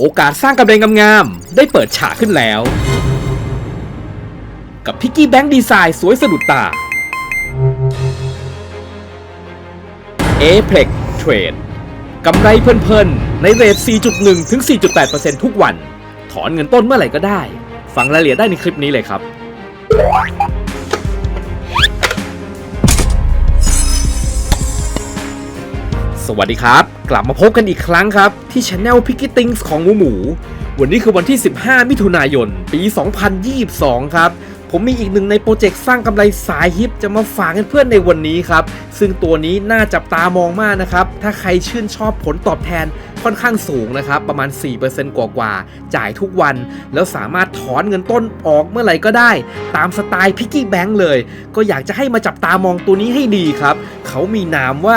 โอกาสสร้างกำไรงามๆได้เปิดฉากขึ้นแล้ว กับพิกกี้แบงค์ดีไซน์สวยสะดุดตา Apex Trade กำไรเพลินๆ ในเรท 4.1 ถึง 4.8%ทุกวัน ถอนเงินต้นเมื่อไหร่ก็ได้ ฟังรายละเอียดได้ในคลิปนี้เลยครับ สวัสดีครับ กลับมาพบกันอีกครั้งครับ ที่ช anel p i c k y Things ของหมูหมู วันนี้คือวันที่ 15 มิถุนายน ปี 2022 ครับ ผมมีอีกหนึ่งในโปรเจกต์สร้างกำไรสายฮิปจะมาฝากเพื่อนในวันนี้ครับ ซึ่งตัวนี้น่าจับตามองมากนะครับ ถ้าใครชื่นชอบผลตอบแทนค่อนข้างสูงนะครับ ประมาณ 4%กว่าๆจ่ายทุกวัน แล้วสามารถถอนเงินต้นออกเมื่อไหร่ก็ได้ ตามสไตล์พิกกี้แบงค์เลย ก็อยากจะให้มาจับตามองตัวนี้ให้ดีครับ เขามีนามว่า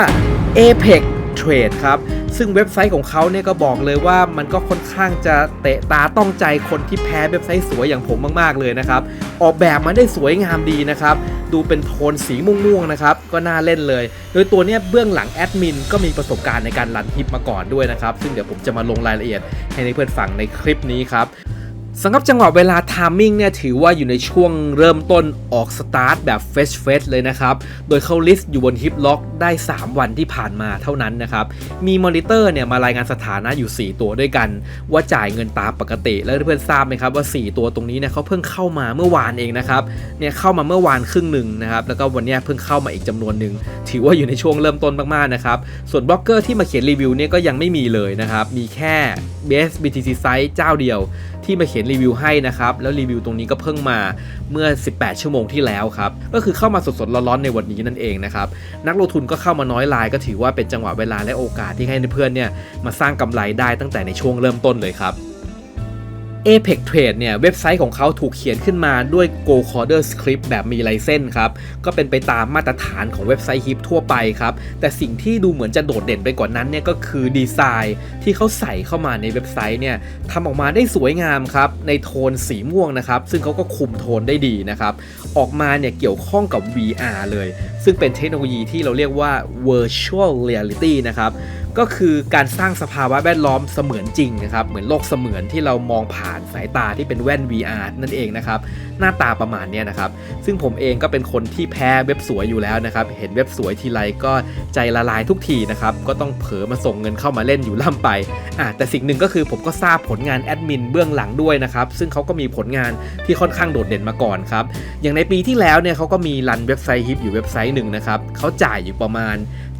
Apex เทรดครับ ซึ่งเว็บไซต์ของเขาเนี่ยก็บอกเลยว่ามันก็ค่อนข้างจะเตะตาต้องใจคนที่แพ้เว็บไซต์สวยอย่างผมมากๆเลยนะครับ ออกแบบมาได้สวยงามดีนะครับ ดูเป็นโทนสีม่วงๆนะครับ ก็น่าเล่นเลย โดยตัวเนี้ยเบื้องหลังแอดมินก็มีประสบการณ์ในการรันฮิปมาก่อนด้วยนะครับ ซึ่งเดี๋ยวผมจะมาลงรายละเอียดให้ในเพื่อนฟังในคลิปนี้ครับ สำหรับจังหวะเวลาทามมิ่งเนี่ยถือว่าอยู่ในช่วงเริ่มต้นออกสตาร์ทแบบเฟสเฟสเลยนะครับ โดยเขาลิสต์อยู่บนฮิปล็อกได้ 3 วันที่ผ่านมาเท่านั้นนะครับ มีมอนิเตอร์เนี่ยมารายงานสถานะอยู่ 4 ตัวด้วยกัน ว่าจ่ายเงินตามปกติ แล้วเพื่อนทราบไหมครับว่า 4 ตัวตรงนี้เนี่ยเขาเพิ่งเข้ามาเมื่อวานเองนะครับเนี่ยเข้ามาเมื่อวานครึ่งหนึ่งนะครับแล้วก็วันนี้เพิ่งเข้ามาอีกจำนวนหนึ่งถือว่าอยู่ในช่วงเริ่มต้นมากๆนะครับส่วนบล็อกเกอร์ที่มาเขียนรีวิวเนี่ยก็ยังไม่มีเลยนะครับมีแค่ BS BTC Site เจ้าเดียวที่มาเขียนรีวิวให้นะครับ แล้วรีวิวตรงนี้ก็เพิ่งมาเมื่อ 18 ชั่วโมงที่แล้วครับ ก็คือเข้ามาสดๆร้อนๆในวันนี้นั่นเองนะครับ นักลงทุนก็เข้ามาน้อยรายก็ถือว่าเป็นจังหวะเวลาและโอกาสที่ให้เพื่อนเนี่ยมาสร้างกำไรได้ตั้งแต่ในช่วงเริ่มต้นเลยครับ Apex Trade เนี่ยเว็บไซต์ของเขาถูกเขียนขึ้นมาด้วย Go Coder Script แบบมีไลเส้นครับก็เป็นไปตามมาตรฐานของเว็บไซต์ฮิปทั่วไปครับแต่สิ่งที่ดูเหมือนจะโดดเด่นไปกว่านั้นเนี่ยก็คือดีไซน์ที่เขาใส่เข้ามาในเว็บไซต์เนี่ยทำออกมาได้สวยงามครับในโทนสีม่วงนะครับซึ่งเขาก็คุมโทนได้ดีนะครับออกมาเนี่ยเกี่ยวข้องกับ VR เลยซึ่งเป็นเทคโนโลยีที่เราเรียกว่า virtual reality นะครับก็คือการสร้างสภาวะแวดล้อมเสมือนจริงนะครับ เหมือนโลกเสมือนที่เรามองผ่านสายตาที่เป็นแว่น VR นั่นเองนะครับ หน้าตาประมาณนี้นะครับ ซึ่งผมเองก็เป็นคนที่แพ้เว็บสวยอยู่แล้วนะครับ เห็นเว็บสวยทีไรก็ใจละลายทุกทีนะครับ ก็ต้องเผลอมาส่งเงินเข้ามาเล่นอยู่ล่ำไปอะแต่สิ่งหนึ่งก็คือผมก็ทราบผลงานแอดมินเบื้องหลังด้วยนะครับ ซึ่งเขาก็มีผลงานที่ค่อนข้างโดดเด่นมาก่อนครับ อย่างในปีที่แล้วเนี่ยเขาก็มีรันเว็บไซต์ฮิปอยู่เว็บไซต์หนึ่งนะครับเขาจ่ายอยู่ประมาณ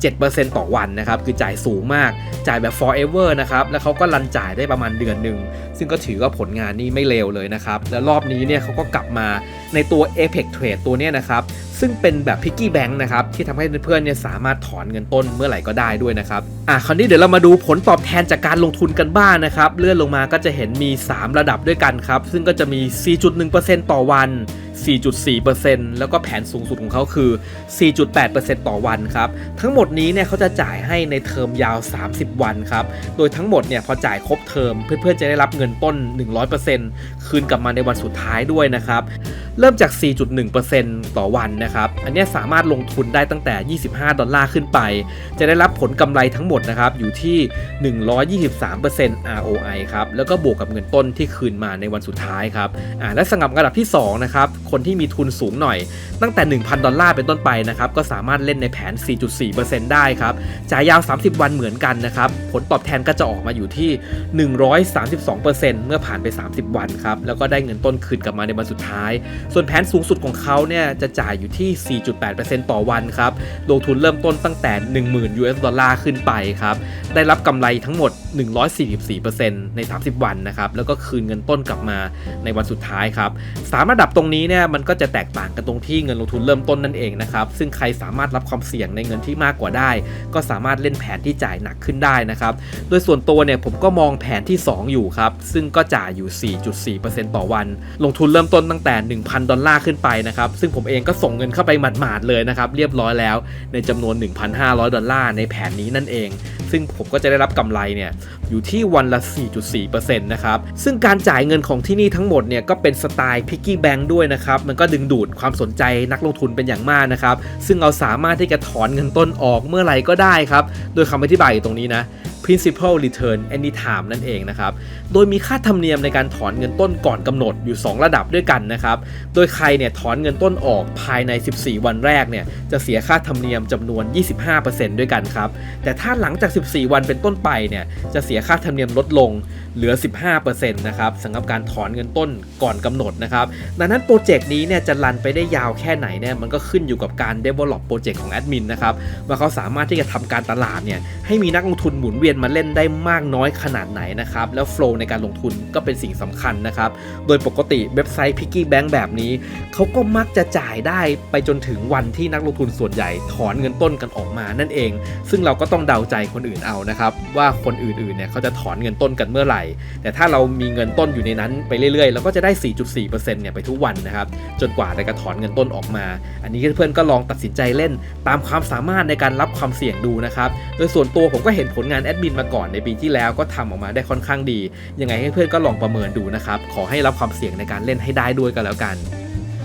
7%ต่อวันนะครับคือจ่ายสูงมากจ่ายแบบ forever นะครับแล้วเขาก็รันจ่ายได้ประมาณเดือนหนึ่งซึ่งก็ถือว่าผลงานนี้ไม่เลวเลยนะครับแล้วรอบนี้เนี่ยเขาก็กลับมาในตัว Apex Trade ตัวเนี้ยนะครับซึ่งเป็นแบบ Piggy Bank นะครับที่ทำให้เพื่อนๆเนี่ยสามารถถอนเงินต้นเมื่อไหร่ก็ได้ด้วยนะครับอะคราวนี้เดี๋ยวเรามาดูผลตอบแทนจากการลงทุนกันบ้างนนะครับเลื่อนลงมาก็จะเห็นมี 3 ระดับด้วยกันครับซึ่งก็จะมี 4.1%ต่อวัน 4.4%แล้วก็แผนสูงสุดของเขาคือ 4.8%ต่อวันครับ ทั้งหมดนี้เนี่ยเขาจะจ่ายให้ในเทอมยาว 30 วันครับ โดยทั้งหมดเนี่ยพอจ่ายครบเทอม เพื่อนๆจะได้รับเงินต้น 100%คืนกลับมาในวันสุดท้ายด้วยนะครับ เริ่มจาก 4.1%ต่อวันนะครับ อันนี้สามารถลงทุนได้ตั้งแต่ 25 ดอลลาร์ขึ้นไป จะได้รับผลกำไรทั้งหมดนะครับอยู่ที่ 123% ROI ครับ แล้วก็บวกกับเงินต้นที่คืนมาในวันสุดท้ายครับ อ่าและสำหรับระดับที่2นะครับคนที่มีทุนสูงหน่อย ตั้งแต่ 1,000 ดอลลาร์เป็นต้นไปนะครับก็สามารถเล่นในแผน 4.4%ได้ครับจ่ายยาว 30 วันเหมือนกันนะครับผลตอบแทนก็จะออกมาอยู่ที่ 132%เมื่อผ่านไป 30 วันครับแล้วก็ได้เงินต้นคืนกลับมาในวันสุดท้าย ส่วนแผนสูงสุดของเขาเนี่ยจะจ่ายอยู่ที่ 4.8%ต่อวันครับลงทุนเริ่มต้นตั้งแต่ 10,000 US ดอลลาร์ขึ้นไปครับได้รับกำไรทั้งหมด144%ใน 30 วันนะครับแล้วก็คืนเงินต้นกลับมาในวันสุดท้ายครับสามระดับตรงนี้เนี่ยมันก็จะแตกต่างกันตรงที่เงินลงทุนเริ่มต้นนั่นเองนะครับซึ่งใครสามารถรับความเสี่ยงในเงินที่มากกว่าได้ ก็สามารถเล่นแผนที่จ่ายหนักขึ้นได้นะครับโดยส่วนตัวเนี่ยผมก็มองแผนที่ 2 อยู่ครับซึ่งก็จ่ายอยู่ 4.4%ต่อวัน ลงทุนเริ่มต้นตั้งแต่ 1,000 ดอลลาร์ขึ้นไปนะครับซึ่งผมเองก็ส่งเงินเข้าไปหมาดๆเลยนะครับเรียบร้อยแล้วในจำนวน 1,500 ดอลลาร์ในแผนนี้นั่นเอง ซึ่งผมก็จะได้รับกำไรเนี่ยอยู่ที่วันละ 4.4%นะครับ ซึ่งการจ่ายเงินของที่นี่ทั้งหมดเนี่ยก็เป็นสไตล์พิกกี้แบงค์ด้วยนะครับ มันก็ดึงดูดความสนใจนักลงทุนเป็นอย่างมากนะครับ ซึ่งเราสามารถที่จะถอนเงินต้นออกเมื่อไหร่ก็ได้ครับ โดยคำอธิบายอยู่ตรงนี้นะ principal return anytime นั่นเองนะครับ โดยมีค่าธรรมเนียมในการถอนเงินต้นก่อนกำหนดอยู่ 2 ระดับด้วยกันนะครับ โดยใครเนี่ยถอนเงินต้นออกภายใน 14 วันแรกเนี่ยจะเสียค่าธรรมเนียมจำนวน 25%ด้วยกันครับ แต่ถ้าหลังจาก 14 วันเป็นต้นไปเนี่ยจะเสียค่าธรรมเนียมลดลงเหลือ 15%นะครับสำหรับการถอนเงินต้นก่อนกำหนดนะครับ ดังนั้นโปรเจกต์นี้เนี่ยจะรันไปได้ยาวแค่ไหนเนี่ยมันก็ขึ้นอยู่กับการ develop โปรเจกต์ของแอดมินนะครับว่าเขาสามารถที่จะทำการตลาดเนี่ยให้มีนักลงทุนหมุนเวียนมาเล่นได้มากน้อยขนาดไหนนะครับ แล้ว flow ในการลงทุนก็เป็นสิ่งสำคัญนะครับ โดยปกติเว็บไซต์ Piggy Bank แบบนี้เขาก็มักจะจ่ายได้ไปจนถึงวันที่นักลงทุนส่วนใหญ่ถอนเงินต้นกันออกมานั่นเอง ซึ่งเราก็ต้องเดาใจคนอื่นเอานะครับว่าคนอื่นๆเนี่ยเขาจะถอนเงินต้นกันเมื่อไหร่ แต่ถ้าเรามีเงินต้นอยู่ในนั้นไปเรื่อยๆเราก็จะได้ 4.4%เนี่ยไปทุกวันนะครับจนกว่าเราจะถอนเงินต้นออกมา อันนี้เพื่อนๆก็ลองตัดสินใจเล่นตามความสามารถในการรับความเสี่ยงดูนะครับโดยส่วนตัวผมก็เห็นผลงานแอดมินมาก่อนในปีที่แล้วก็ทำออกมาได้ค่อนข้างดี ยังไงให้เพื่อนก็ลองประเมินดูนะครับ ขอให้รับความเสี่ยงในการเล่นให้ได้ด้วยกันแล้วกัน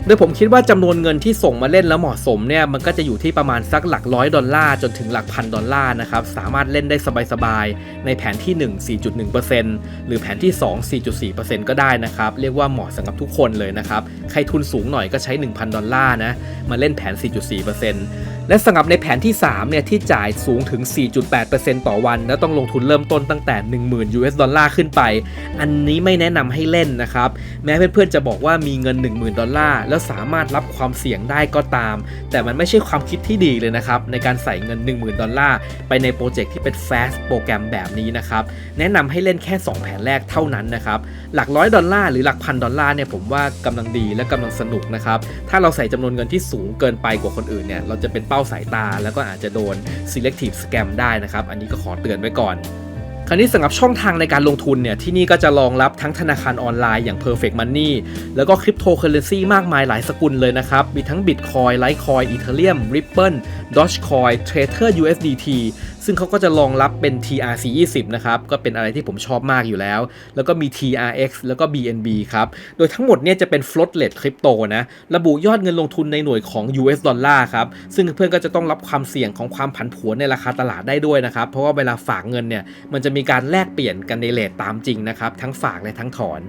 โดยผมคิดว่าจำนวนเงินที่ส่งมาเล่นแล้วเหมาะสมเนี่ยมันก็จะอยู่ที่ประมาณสักหลักร้อยดอลลาร์จนถึงหลักพันดอลลาร์นะครับสามารถเล่นได้สบายๆในแผนที่ 1 4.1%หรือแผนที่ 2 4.4%ก็ได้นะครับ เรียกว่าเหมาะสำหรับทุกคนเลยนะครับ ใครทุนสูงหน่อยก็ใช้ 1,000 ดอลลาร์นะมาเล่นแผน 4.4% และสำหรับในแผนที่ 3 เนี่ย ที่จ่ายสูงถึง 4.8%ต่อวัน แล้วต้องลงทุนเริ่มต้นตั้งแต่ 10,000 US ดอลลาร์ขึ้นไป อันนี้ไม่แนะนำให้เล่นนะครับ แม้เพื่อนๆจะบอกว่ามีเงิน 10,000 ดอลลาร์ แล้วสามารถรับความเสี่ยงได้ก็ตาม แต่มันไม่ใช่ความคิดที่ดีเลยนะครับ ในการใส่เงิน 10,000 ดอลลาร์ ไปในโปรเจกต์ที่เป็น fast โปรแกรมแบบนี้นะครับ แนะนำให้เล่นแค่ 2 แผนแรกเท่านั้นนะครับ หลักร้อยดอลลาร์หรือหลักพันดอลลาร์เนี่ยผมว่ากำลังดีและกำลังสนุกนะครับ ถ้าเราใส่จำนวนเงินที่สูงเกินไปกว่าคนอื่นเนี่ยเราจะเป็นเป้าสายตา แล้วก็อาจจะโดน selective scam ได้นะครับ อันนี้ก็ขอเตือนไว้ก่อนคราวนี้สำหรับช่องทางในการลงทุนเนี่ยที่นี่ก็จะรองรับทั้งธนาคารออนไลน์อย่าง Perfect Money แล้วก็คริปโตเคอเรนซีมากมายหลายสกุลเลยนะครับ มีทั้ง Bitcoin Litecoin Ethereum Ripple Dogecoin Tether USDT ซึ่งเขาก็จะรองรับเป็น TRC20 นะครับ ก็เป็นอะไรที่ผมชอบมากอยู่แล้ว แล้วก็มี TRX แล้วก็ BNB ครับ โดยทั้งหมดเนี่ยจะเป็น float rate คริปโตนะ ระบุยอดเงินลงทุนในหน่วยของ US ดอลลาร์ครับ ซึ่งเพื่อนก็จะต้องรับความเสี่ยงของความผันผวนในราคาตลาดได้ด้วยนะครับ เพราะว่าเวลาฝากเงินเนี่ย มันจะมีการแลกเปลี่ยนกันในเลทตามจริงนะครับ ทั้งฝากและทั้งถอน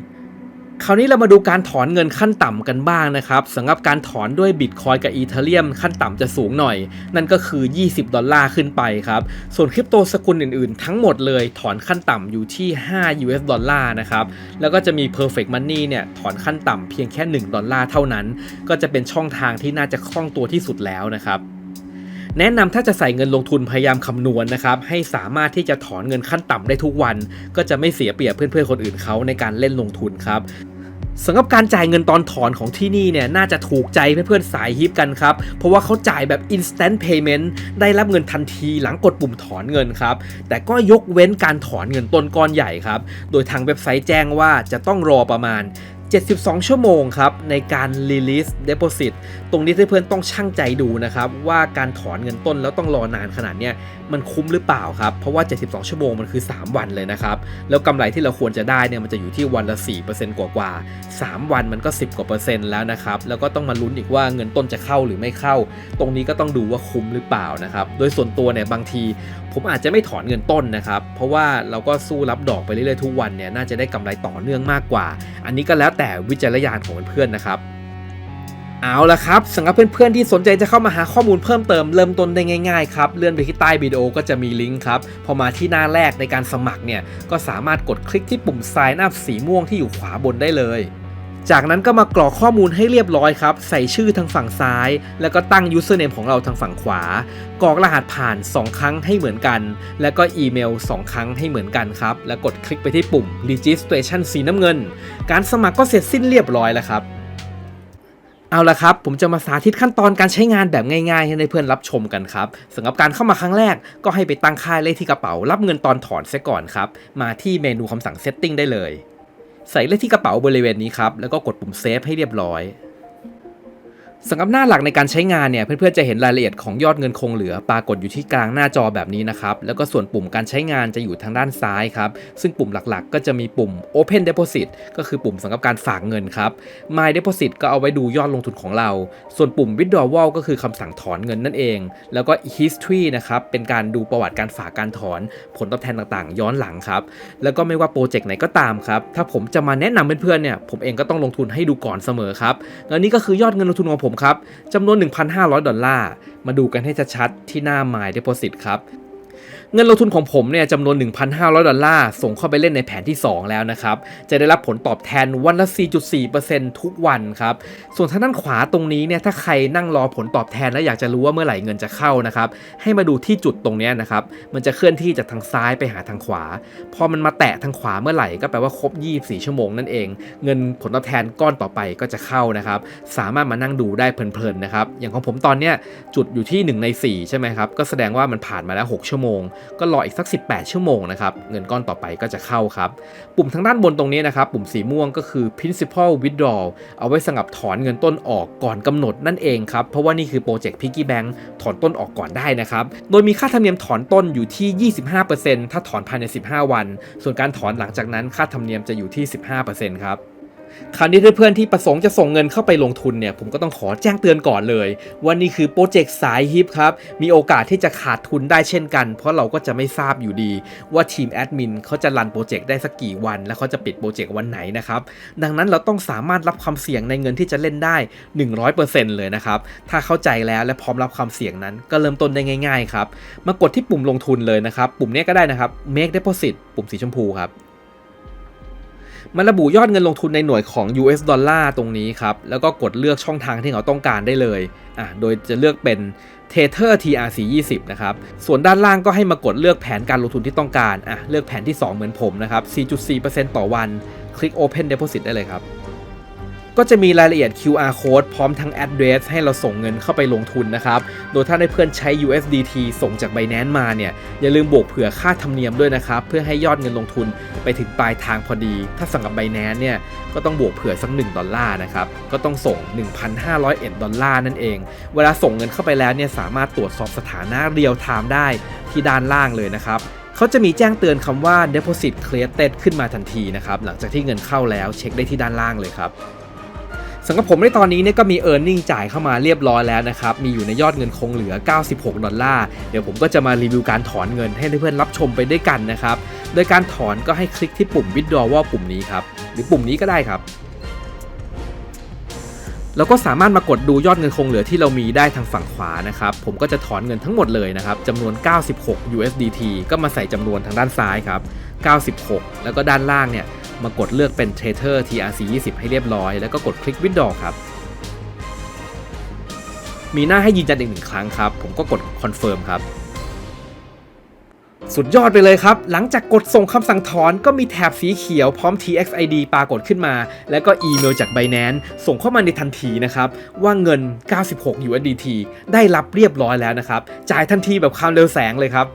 คราวนี้เรามาดูการถอนเงินขั้นต่ำกันบ้างนะครับสำหรับการถอนด้วยบิตคอยกับอีเทเรียมขั้นต่ำจะสูงหน่อย นั่นก็คือ 20 ดอลลาร์ขึ้นไปครับ ส่วนคริปโตสกุลอื่นๆ ทั้งหมดเลยถอนขั้นต่ำอยู่ที่ 5 US ดอลลาร์นะครับ แล้วก็จะมี Perfect Money เนี่ยถอนขั้นต่ำเพียงแค่ 1 ดอลลาร์เท่านั้น ก็จะเป็นช่องทางที่น่าจะคล่องตัวที่สุดแล้วนะครับ แนะนำถ้าจะใส่เงินลงทุนพยายามคำนวณนะครับให้สามารถที่จะถอนเงินขั้นต่ำได้ทุกวัน ก็จะไม่เสียเปรียบเพื่อนๆคนอื่นเขาในการเล่นลงทุนครับสำหรับการจ่ายเงินตอนถอนของที่นี่เนี่ยน่าจะถูกใจเพื่อนๆสายฮิปกันครับ เพราะว่าเขาจ่ายแบบ instant payment ได้รับเงินทันทีหลังกดปุ่มถอนเงินครับ แต่ก็ยกเว้นการถอนเงินต้นก้อนใหญ่ครับ โดยทางเว็บไซต์แจ้งว่าจะต้องรอประมาณ 72 ชั่วโมงครับในการ release deposit ตรงนี้เพื่อนๆต้องชั่งใจดูนะครับว่าการถอนเงินต้นแล้วต้องรอนานขนาดเนี้ยมันคุ้มหรือเปล่าครับ เพราะว่า 72 ชั่วโมงมันคือ 3 วันเลยนะครับ แล้วกำไรที่เราควรจะได้เนี่ยมันจะอยู่ที่วันละ 4%กว่ากว่า 3 วันมันก็ 10 กว่าเปอร์เซ็นต์แล้วนะครับ แล้วก็ต้องมาลุ้นอีกว่าเงินต้นจะเข้าหรือไม่เข้า ตรงนี้ก็ต้องดูว่าคุ้มหรือเปล่านะครับ โดยส่วนตัวเนี่ยบางที ผมอาจจะไม่ถอนเงินต้นนะครับ เพราะว่าเราก็สู้รับดอกไปเรื่อยๆทุกวันเนี่ยน่าจะได้กำไรต่อเนื่องมากกว่า อันนี้ก็แล้วแต่วิจารณญาณของเพื่อนๆนะครับเอาละครับสำหรับเพื่อนๆที่สนใจจะเข้ามาหาข้อมูลเพิ่มเติมเริ่มต้นได้ง่ายๆครับเลื่อนไปที่ใต้วิดีโอก็จะมีลิงก์ครับพอมาที่หน้าแรกในการสมัครเนี่ยก็สามารถกดคลิกที่ปุ่ม Sign up สีม่วงที่อยู่ขวาบนได้เลย จากนั้นก็มากรอกข้อมูลให้เรียบร้อยครับ ใส่ชื่อทางฝั่งซ้าย แล้วก็ตั้ง username ของเราทางฝั่งขวา กรอกรหัสผ่าน 2 ครั้งให้เหมือนกัน แล้วก็อีเมล 2 ครั้งให้เหมือนกันครับ แล้วกดคลิกไปที่ปุ่ม registration สีน้ำเงิน การสมัครก็เสร็จสิ้นเรียบร้อยแล้วครับเอาละครับ ผมจะมาสาธิตขั้นตอนการใช้งานแบบง่ายๆ ให้เพื่อนรับชมกันครับสำหรับการเข้ามาครั้งแรก ก็ให้ไปตั้งค่าเลขที่กระเป๋า รับเงินตอนถอนเสียก่อนครับ มาที่เมนูคำสั่ง setting ได้เลย ใส่เลขที่กระเป๋าบริเวณนี้ครับ แล้วก็กดปุ่มเซฟให้เรียบร้อย สำหรับหน้าหลักในการใช้งานเนี่ยเพื่อนๆจะเห็นรายละเอียดของยอดเงินคงเหลือ ปรากฏอยู่ที่กลางหน้าจอแบบนี้นะครับแล้วก็ส่วนปุ่มการใช้งานจะอยู่ทางด้านซ้ายครับซึ่งปุ่มหลักๆ ก็จะมีปุ่ม Open Deposit ก็คือปุ่มสำหรับการฝากเงินครับ My Deposit ก็เอาไว้ดูยอดลงทุนของเรา ส่วนปุ่ม Withdrawal ก็คือคำสั่งถอนเงินนั่นเอง แล้วก็ History นะครับเป็นการดูประวัติการฝากการถอน ผลตอบแทนต่างๆ ย้อนหลังครับแล้วก็ไม่ว่าโปรเจกต์ไหนก็ตามครับถ้าผมจะมาแนะนำเพื่อนๆเนี่ยผมเองก็ต้องลงทุนให้ดูก่อนเสมอครับแล้วนี่ก็คือยอดเงินลงทุนของผมครับจำนวน 1,500 ดอลลาร์ มาดูกันให้ชัดๆที่หน้า My Deposit ครับ เงินลงทุนของผมเนี่ยจำนวน 1,500 ดอลลาร์ ส่งเข้าไปเล่นในแผนที่ 2 แล้วนะครับ จะได้รับผลตอบแทนวันละ 4.4%ทุกวันครับ ส่วนทางด้านขวาตรงนี้เนี่ยถ้าใครนั่งรอผลตอบแทนแล้วอยากจะรู้ว่าเมื่อไหร่เงินจะเข้านะครับให้มาดูที่จุดตรงนี้นะครับมันจะเคลื่อนที่จากทางซ้ายไปหาทางขวา พอมันมาแตะทางขวาเมื่อไหร่ก็แปลว่าครบ 24 ชั่วโมงนั่นเอง เงินผลตอบแทนก้อนต่อไปก็จะเข้านะครับสามารถมานั่งดูได้เพลินๆนะครับอย่างของผมตอนเนี้ยจุดอยู่ที่ 1 ใน 4 ใช่ไหมครับก็แสดงว่ามันผ่านมาแล้ว 6 ชั่วโมงก็รออีกสัก 18 ชั่วโมงนะครับ เงินก้อนต่อไปก็จะเข้าครับ ปุ่มทางด้านบนตรงนี้นะครับ ปุ่มสีม่วงก็คือ principal withdrawal เอาไว้สำหรับถอนเงินต้นออกก่อนกำหนดนั่นเองครับ เพราะว่านี่คือโปรเจกต์ piggy bank ถอนต้นออกก่อนได้นะครับ โดยมีค่าธรรมเนียมถอนต้นอยู่ที่ 25%ถ้าถอนภายใน 15 วัน ส่วนการถอนหลังจากนั้นค่าธรรมเนียมจะอยู่ที่ 15%ครับ คราวนี้เพื่อนๆที่ประสงค์จะส่งเงินเข้าไปลงทุนเนี่ยผมก็ต้องขอแจ้งเตือนก่อนเลยว่านี่คือโปรเจกต์สายฮิปครับมีโอกาสที่จะขาดทุนได้เช่นกัน เพราะเราก็จะไม่ทราบอยู่ดี ว่าทีมแอดมินเขาจะรันโปรเจกต์ได้สักกี่วัน แล้วเขาจะปิดโปรเจกต์วันไหนนะครับดังนั้นเราต้องสามารถรับความเสี่ยงในเงินที่จะเล่นได้ 100%เลยนะครับถ้าเข้าใจแล้วและพร้อมรับความเสี่ยงนั้น ก็เริ่มต้นได้ง่ายๆครับมากดที่ปุ่มลงทุนเลยนะครับปุ่มนี้ก็ได้นะครับ make deposit ปุ่มสีชมพูครับ มันระบุยอดเงินลงทุนในหน่วยของ US ดอลลาร์ตรงนี้ครับ แล้วก็กดเลือกช่องทางที่เราต้องการได้เลยอะโดยจะเลือกเป็น Tether TRC 20นะครับ ส่วนด้านล่างก็ให้มากดเลือกแผนการลงทุนที่ต้องการอะเลือกแผนที่ 2 เหมือนผมนะครับ 4.4%ต่อวัน คลิก Open Deposit ได้เลยครับ ก็จะมีรายละเอียด QR code พร้อมทั้ง address ให้เราส่งเงินเข้าไปลงทุนนะครับ โดยถ้าได้เพื่อนใช้ USDT ส่งจาก Binance มาเนี่ย อย่าลืมบวกเผื่อค่าธรรมเนียมด้วยนะครับ เพื่อให้ยอดเงินลงทุนไปถึงปลายทางพอดี ถ้าสั่งกับ Binance เนี่ย ก็ต้องบวกเผื่อสัก 1 ดอลลาร์นะครับ ก็ต้องส่ง 1,501 ดอลลาร์นั่นเอง เวลาส่งเงินเข้าไปแล้วเนี่ยสามารถตรวจสอบสถานะเรียลไทม์ได้ที่ด้านล่างเลยนะครับเขาจะมีแจ้งเตือนคำว่า deposit created ขึ้นมาทันทีนะครับ หลังจากที่เงินเข้าแล้วเช็คได้ที่ด้านล่างเลยครับ สำหรับผมในตอนนี้เนี่ยก็มี e a r n i n g จ่ายเข้ามาเรียบร้อยแล้วนะครับ มีอยู่ในยอดเงินคงเหลือ 96 ดอลลาร์ เดี๋ยวผมก็จะมารีวิวการถอนเงินให้เพื่อนๆรับชมไปด้วยกันนะครับ โดยการถอนก็ให้คลิกที่ปุ่ม withdrawal ปุ่มนี้ครับ หรือปุ่มนี้ก็ได้ครับ แล้วก็สามารถมากดดูยอดเงินคงเหลือที่เรามีได้ทางฝั่งขวานะครับ ผมก็จะถอนเงินทั้งหมดเลยนะครับจำนวน 96 USDT ก็มาใส่จำนวนทางด้านซ้ายครับ 96 แล้วก็ด้านล่างเนี่ย มากดเลือกเป็น Tether TRC 20 ให้เรียบร้อย แล้วก็กดคลิก Withdraw ครับ มีหน้าให้ยืนยันอีกหนึ่งครั้งครับ ผมก็กด Confirm ครับ สุดยอดไปเลยครับ หลังจากกดส่งคำสั่งถอนก็มีแถบสีเขียวพร้อม TXID ปรากฏขึ้นมา แล้วก็อีเมลจาก Binance ส่งเข้ามาในทันทีนะครับ ว่าเงิน 96 USDT ได้รับเรียบร้อยแล้วนะครับ จ่ายทันทีแบบความเร็วแสงเลยครับ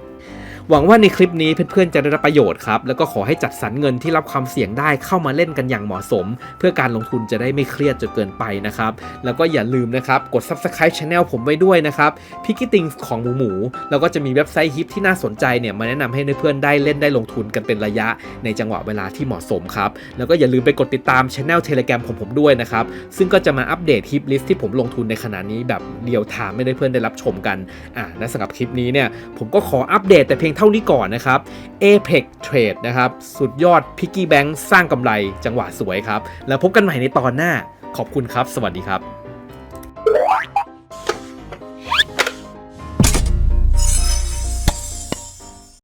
หวังว่าในคลิปนี้เพื่อนๆจะได้รับประโยชน์ครับ แล้วก็ขอให้จัดสรรเงินที่รับความเสี่ยงได้เข้ามาเล่นกันอย่างเหมาะสม เพื่อการลงทุนจะได้ไม่เครียดจนเกินไปนะครับ แล้วก็อย่าลืมนะครับ กด subscribe channel ผมไว้ด้วยนะครับพิกิติงของหมูหมูแล้วก็จะมีเว็บไซต์ฮิปที่น่าสนใจเนี่ยมาแนะนำให้เพื่อนๆได้เล่นได้ลงทุนกันเป็นระยะในจังหวะเวลาที่เหมาะสมครับแล้วก็อย่าลืมไปกดติดตาม channel Telegram ของผมด้วยนะครับซึ่งก็จะมาอัปเดตฮิปลิสที่ผมลงทุนในขณะนี้แบบเดียวทามไม่ได้เพื่อนได้รับชมกันอ่าและสำหรับคลิปนี้เนี่ยผมก็ขออัปเดตแต่เพียงเท่านี้ก่อนนะครับ Apex Trade นะครับ สุดยอด Piggy Bank สร้างกำไรจังหวะสวยครับ แล้วพบกันใหม่ในตอนหน้าขอบคุณครับ สวัสดีครับ